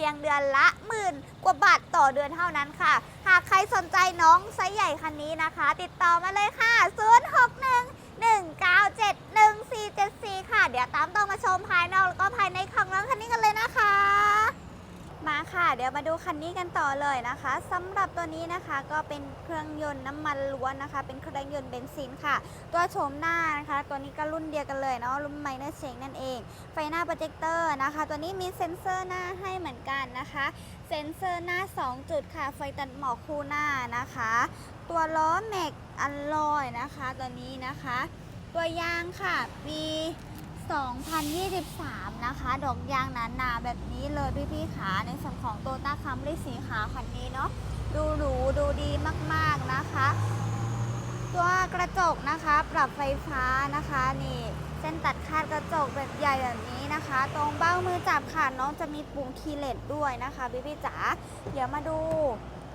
พียงเดือนละหมื่นกว่าบาทต่อเดือนเท่านั้นค่ะ หากใครสนใจน้องไซส์ใหญ่คันนี้นะคะ ติดต่อมาเลยค่ะ 061 1971474 ค่ะ เดี๋ยวตามต้องมาชมภายนอกแล้วก็ภายในของน้องคันนี้กันเลยนะคะ มาค่ะ เดี๋ยวมาดูคันนี้กันต่อเลยนะคะสำหรับตัวนี้นะคะก็เป็นเครื่องยนต์น้ำมันล้วนนะคะ เป็นเครื่องยนต์เบนซินค่ะ ตัวโฉมหน้านะคะ ตัวนี้ก็รุ่นเดียวกันเลยเนาะรุ่นไมเนอร์เชงนั่นเอง ไฟหน้าโปรเจคเตอร์นะคะ ตัวนี้มีเซ็นเซอร์หน้าให้เหมือนกันนะคะ เซ็นเซอร์หน้า 2 จุดค่ะ ไฟตัดหมอกคู่หน้านะคะ ตัวล้อแม็กอัลลอยนะคะ ตัวนี้นะคะ ตัวยางค่ะปี 2023 นะคะ ดอกยางหนาๆแบบนี้เลยพี่ๆขาในส่วนของโตต้าคัมรี่สีขาวคันนี้เนาะดูหรูดูดีมากๆนะคะ ตัวกระจกนะคะ ปรับไฟฟ้านะคะนี่เส้นตัดคาดกระจกแบบใหญ่แบบนี้นะคะ ตรงเบ้ามือจับค่ะน้องจะมีปุ่มคีย์เลสด้วยนะคะพี่ๆจ๋าเดี๋ยวมาดู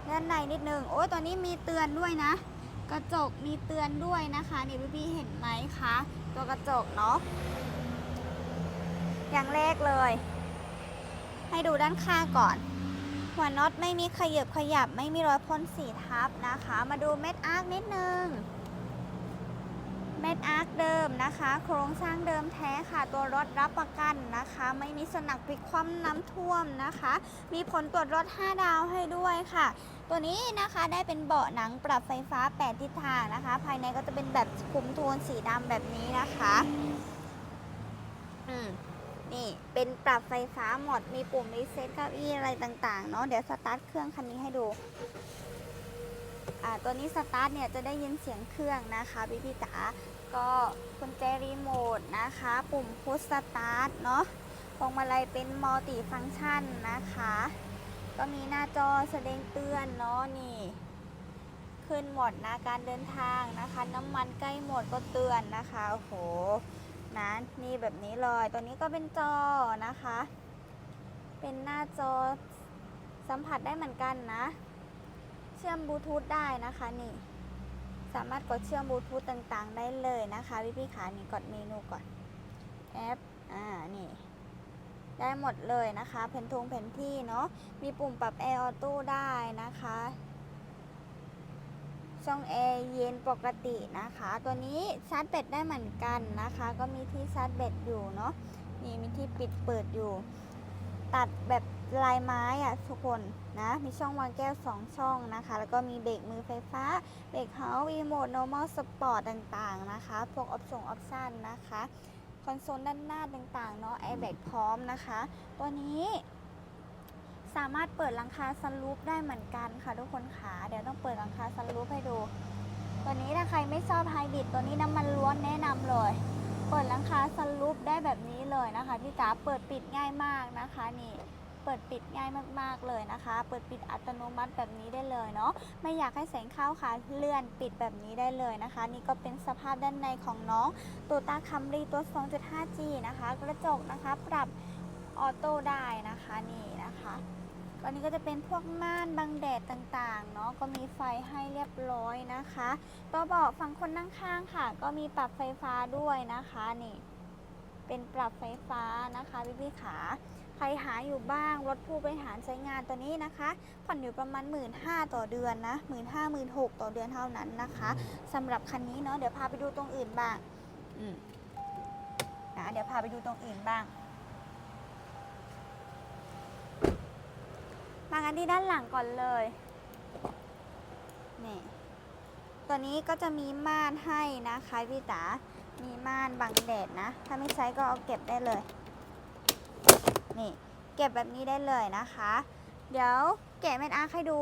ด้านในนิดนึงโอ้ยตัวนี้มีเตือนด้วยนะ กระจกมีเตือนด้วยนะคะนี่พี่พี่ๆเห็นไหมคะตัวกระจกเนาะ อย่างแรกเลย ให้ดูด้านข้างก่อน หัวน็อตไม่มีขยับขยับ ไม่มีรอยพ่นสีทับนะคะ มาดูเม็ดอาร์คนิดนึง เม็ดอาร์คเดิมนะคะ โครงสร้างเดิมแท้ค่ะ ตัวรถรับประกันนะคะ ไม่มีสนักพลิกคว่ำน้ำท่วมนะคะ มีผลตรวจรถ 5 ดาวให้ด้วยค่ะตัวนี้นะคะได้เป็นเบาะหนังปรับไฟฟ้า 8 ทิศทางนะคะ ภายในก็จะเป็นแบบคุมโทนสีดำแบบนี้นะคะ อืม นี่เป็นปรับไฟฟ้าหมด มีปุ่มรีเซ็ตเก้าอี้อะไรต่างๆ เนาะเดี๋ยวสตาร์ทเครื่องคันนี้ให้ดู อ่าตัวนี้สตาร์ทเนี่ยจะได้ยินเสียงเครื่องนะคะพี่พี่จ๋า ก็กุญแจรีโมทนะคะ ปุ่มพุชสตาร์ทเนาะพวงมาลัยเป็นมัลติฟังก์ชันนะคะ ก็มีหน้าจอแสดงเตือนเนาะนี่ ขึ้นหมดนะการเดินทางนะคะ น้ำมันใกล้หมดก็เตือนนะคะ โอ้โห นะนี่แบบนี้เลย ตัวนี้ก็เป็นจอนะคะ เป็นหน้าจอสัมผัสได้เหมือนกันนะ เชื่อมบลูทูธได้นะคะนี่ สามารถกดเชื่อมบลูทูธต่างๆ ได้เลยนะคะพี่พี่ๆขานี่กดเมนูก่อนแอปอ่านี่ ได้หมดเลยนะคะแผ่นทงแผ่นที่เนาะมีปุ่มปรับแอร์ออโต้ได้นะคะ ช่องแอร์เย็นปกตินะคะ ตัวนี้ชาร์จแบตได้เหมือนกันนะคะ ก็มีที่ชาร์จแบตอยู่เนาะนี่มีที่ปิดเปิดอยู่ ตัดแบบลายไม้อะทุกคนนะมีช่องวางแก้ว 2 ช่องนะคะ แล้วก็มีเบรกมือไฟฟ้า เบรกเฮาส์วีโมด normal sport ต่างๆนะคะ พวกออปชั่นออปชั่นนะคะ คอนโซลด้านหน้าต่างๆเนาะ airbag พร้อมนะคะ ตัวนี้ สามารถเปิดหลังคาซันรูฟได้เหมือนกันค่ะทุกคนขาเดี๋ยวต้องเปิดหลังคาซันรูฟให้ดู ตัวนี้ถ้าใครไม่ชอบไฮบริดตัวนี้น้ำมันล้วนแนะนำเลย เปิดหลังคาซันรูฟได้แบบนี้เลยนะคะพี่จ๋าเปิดปิดง่ายมากนะคะนี่เปิดปิดง่ายมากๆเลยนะคะ เปิดปิดอัตโนมัติแบบนี้ได้เลยเนาะ ไม่อยากให้แสงเข้าค่ะ เลื่อนปิดแบบนี้ได้เลยนะคะ นี่ก็เป็นสภาพด้านในของน้องตัวตาคัมรีตัว 2.5G นะคะ กระจกนะคะ ปรับออโต้ได้นะคะนี่นะคะ ก็นี้ก็จะเป็นพวกม่านบังแดดต่างๆ เนาะก็มีไฟให้เรียบร้อยนะคะตัวเบาะฝั่งคนนั่งข้างค่ะ ก็มีปรับไฟฟ้าด้วยนะคะนี่เป็นปรับไฟฟ้านะคะพี่พี่ๆขาใครหาอยู่บ้างรถผู้บริหารใช้งานตัวนี้นะคะผ่อนอยู่ประมาณ 1 5ื่นต่อเดือนนะหมื่นห้าหมื่นหกต่อเดือนเท่านั้นนะคะสำหรับคันนี้เนาะเดี๋ยวพาไปดูตรงอื่นบ้างอืมนะเดี๋ยวพาไปดูตรงอื่นบ้าง มากันที่ด้านหลังก่อนเลยนี่ตัวนี้ก็จะมีม่านให้นะคะพี่ตามีม่านบังแดดนะ ถ้าไม่ใช้ก็เอาเก็บได้เลย นี่ เก็บแบบนี้ได้เลยนะคะ เดี๋ยวแกะเม็ดอาร์ให้ดู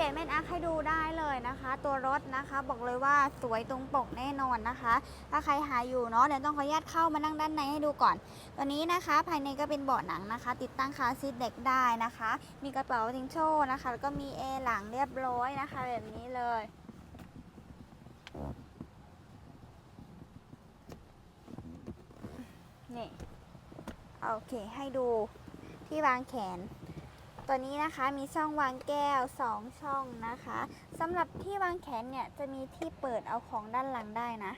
กะเม็ดอาร์คให้ดูได้เลยนะคะ ตัวรถนะคะบอกเลยว่าสวยตรงปกแน่นอนนะคะ ถ้าใครหาอยู่เนาะเดี๋ยวต้องขออนุญาตเข้ามานั่งด้านในให้ดูก่อน ตัวนี้นะคะภายในก็เป็นเบาะหนังนะคะ ติดตั้งคาร์ซีทเด็กได้นะคะ มีกระเป๋าทิงโชว์นะคะ แล้วก็มีแอหลังเรียบร้อยนะคะ แบบนี้เลยนี่โอเคให้ดูที่วางแขน ตัวนี้นะคะมีช่องวางแก้ว 2 ช่องนะคะสำหรับที่วางแขนเนี่ยจะมีที่เปิดเอาของด้านหลังได้นะ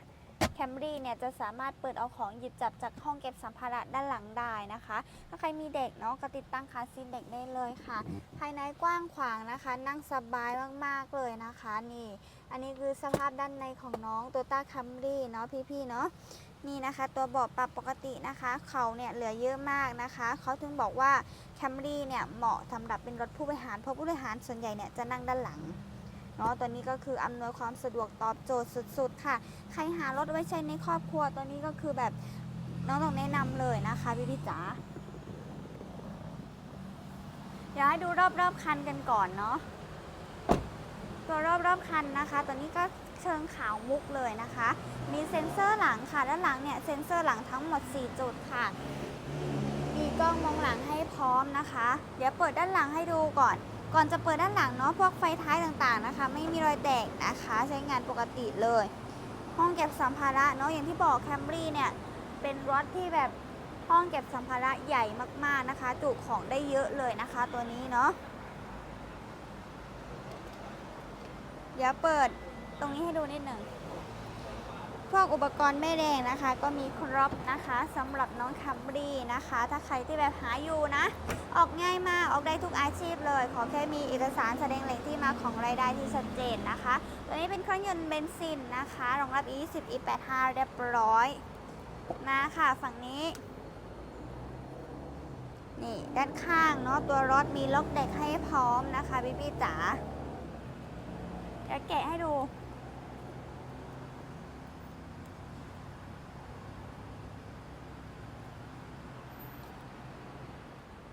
แคมรี่เนี่ยจะสามารถเปิดเอาของหยิบจับจากห้องเก็บสัมภาระด้านหลังได้นะคะ ถ้าใครมีเด็กเนาะก็ติดตั้งคาร์ซีทเด็กได้เลยค่ะ ภายในกว้างขวางนะคะ นั่งสบายมากๆเลยนะคะนี่ อันนี้คือสภาพด้านในของน้องตัวต้าแคมรี่เนาะพี่ๆเนาะ นี่นะคะตัวเบาะปรับปกตินะคะ เขาเนี่ยเหลือเยอะมากนะคะ เขาถึงบอกว่าแคมรี่เนี่ยเหมาะสำหรับเป็นรถผู้บริหารเพราะผู้บริหารส่วนใหญ่เนี่ยจะนั่งด้านหลังเนาะตัวนี้ก็คืออำนวยความสะดวกตอบโจทย์สุดๆ ค่ะ ใครหารถไว้ใช้ในครอบครัวตัวนี้ก็คือแบบน้องต้องแนะนำเลยนะคะพี่พี่จ๋าเดี๋ยวให้ดูรอบๆคันกันก่อนเนาะตัวรอบรอบๆคันนะคะ ตัวนี้ก็ เชิงขาวมุกเลยนะคะ มีเซ็นเซอร์หลังค่ะ ด้านหลังเนี่ยเซ็นเซอร์หลังทั้งหมด 4 จุดค่ะ มีกล้องมองหลังให้พร้อมนะคะ เดี๋ยวเปิดด้านหลังให้ดูก่อน ก่อนจะเปิดด้านหลังเนาะ พวกไฟท้ายต่างๆนะคะ ไม่มีรอยแตกนะคะ ใช้งานปกติเลย ห้องเก็บสัมภาระเนาะ อย่างที่บอกแคมรี่เนี่ย เป็นรถที่แบบห้องเก็บสัมภาระใหญ่มากๆนะคะ จุของได้เยอะเลยนะคะ ตัวนี้เนาะ เดี๋ยวเปิด ตรงนี้ให้ดูนิดหนึ่งพวกอุปกรณ์แม่แดงนะคะ ก็มีครบนะคะสำหรับน้องคัมรี่นะคะ ถ้าใครที่แบบหาอยู่นะ ออกง่ายมากออกได้ทุกอาชีพเลย ขอแค่มีเอกสารแสดงแหล่งที่มาของรายได้ที่ชัดเจนนะคะ ตัวนี้เป็นเครื่องยนต์เบนซินนะคะรองรับ E10 E85 เรียบร้อย มาค่ะฝั่งนี้นี่ด้านข้างเนาะตัวรถมีล็อกเด็กให้พร้อมนะคะพี่พี่ๆจ๋าเดี๋ยวแกะให้ดู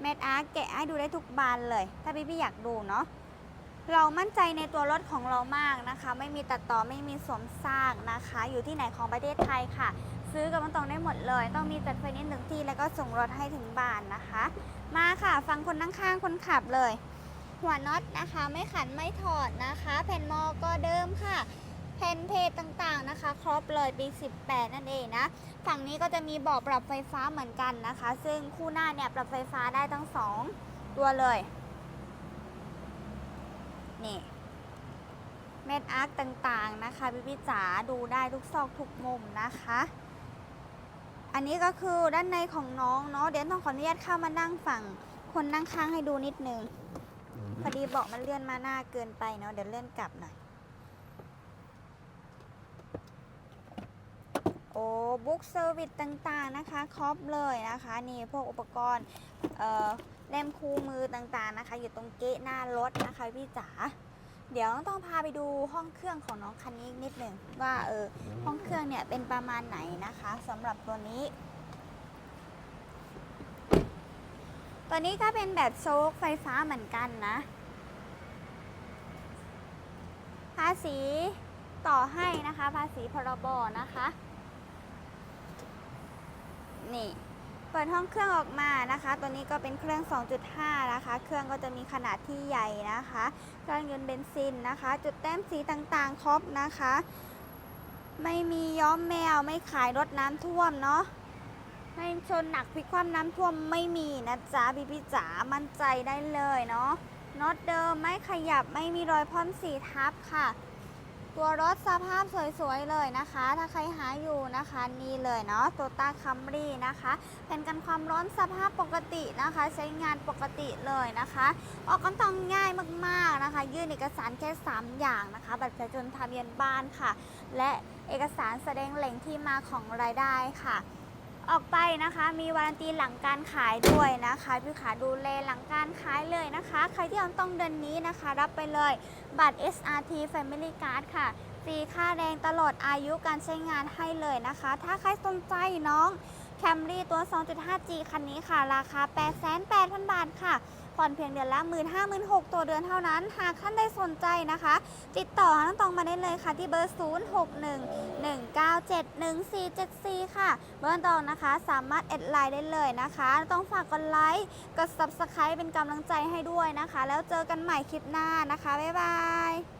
เมดอาร์แกะให้ดูได้ทุกบานเลย ถ้าพี่พี่ๆอยากดูเนาะเรามั่นใจในตัวรถของเรามากนะคะ ไม่มีตัดต่อไม่มีสวมซากนะคะ อยู่ที่ไหนของประเทศไทยค่ะ ซื้อกับมันตรงได้หมดเลย ต้องมีจัดไฟนนซ์หนึ่งที่แล้วก็ส่งรถให้ถึงบ้านนะคะ มาค่ะฟังคนนั่งข้างคนขับเลย หัวน็อตนะคะ ไม่ขันไม่ถอดนะคะ แผ่นมอก็เดิมค่ะ แผ่นเพจต่างๆนะคะ ครบเลยปี 18 นั่นเองนะ ฝั่งนี้ก็จะมีเบาะปรับไฟฟ้าเหมือนกันนะคะ ซึ่งคู่หน้าเนี่ยปรับไฟฟ้าได้ทั้งสองตัวเลย นี่เม็ดอาร์คต่างๆนะคะพี่พี่ๆจ๋าดูได้ทุกซอกทุกมุมนะคะ อันนี้ก็คือด้านในของน้องเนาะเดี๋ยวต้องขออนุญาตเข้ามานั่งฝั่งคนนั่งข้างให้ดูนิดนึงพอดีเบอกมันเลื่อนมาหน้าเกินไปเนาะเดี๋ยวเลื่อนกลับหน่อย อ้บุ๊กเซอร์วิสต่างๆนะคะครบเลยนะคะนี่พวกอุปกรณ์เอ่อเล่มคู่มือต่างๆนะคะ อยู่ตรงเก๊ะหน้ารถนะคะพี่จ๋าเดี๋ยวต้องพาไปดูห้องเครื่องของน้องคันนี้นิดหนึ่งว่าเออห้องเครื่องเนี่ยเป็นประมาณไหนนะคะสำหรับตัวนี้ ตัวนี้ก็เป็นแบบโชคไฟฟ้าเหมือนกันนะภาษีต่อให้นะคะ ภาษีพรบนะคะ นี่ เปิดห้องเครื่องออกมานะคะ ตัวนี้ก็เป็นเครื่อง 2.5 นะคะ เครื่องก็จะมีขนาดที่ใหญ่นะคะ เครื่องยนต์เบนซินนะคะ จุดแต้มสีต่างๆ ครบนะคะ ไม่มีย้อมแมว ไม่ขายรถน้ำท่วมเนาะไม่ชนหนักพลิกคว่ำน้ำท่วมไม่มีนะจ๊ะพี่พี่จ๋ามั่นใจได้เลยเนาะน็อตเดิมไม่ขยับไม่มีรอยพ่นสีทับค่ะ ตัวรถสภาพสวยๆเลยนะคะ ถ้าใครหาอยู่นะคะนี่เลยเนาะตัวต้าคัมรี่นะคะเป็นกันความร้อนสภาพปกตินะคะ ใช้งานปกติเลยนะคะ ออกกันต้องง่ายมากๆนะคะ ยื่นเอกสารแค่ 3 อย่างนะคะบัตรประชาชนทะเบียนบ้านค่ะ และเอกสารแสดงแหล่งที่มาของรายได้ค่ะ ออกไปนะคะมีวารันตีหลังการขายด้วยนะคะพี่ขาดูแลหลังการขายเลยนะคะ ใครที่เองต้องเดือนนี้นะคะ รับไปเลยบัตร SRT Family Card ค่ะฟรีค่าแรงตลอดอายุการใช้งานให้เลยนะคะ ถ้าใครสนใจน้องแคมรี่ตัว 2.5G คันนี้ค่ะ ราคา 88,000 บาทค่ะ ผ่อนเพียงเดือนละ 1 5 6 0 0 0ตัวเดือนเท่านั้น หากท่านได้สนใจนะคะ ติดต่อน้องตองมาได้เลยค่ะ ที่เบอร์ 0611971474 ค่ะ เบอร์ตองนะคะสามารถแอดไลน์ได้เลยนะคะต้องฝากกดไลค์กด subscribe เป็นกำลังใจให้ด้วยนะคะ แล้วเจอกันใหม่คลิปหน้านะคะ บ๊ายบาย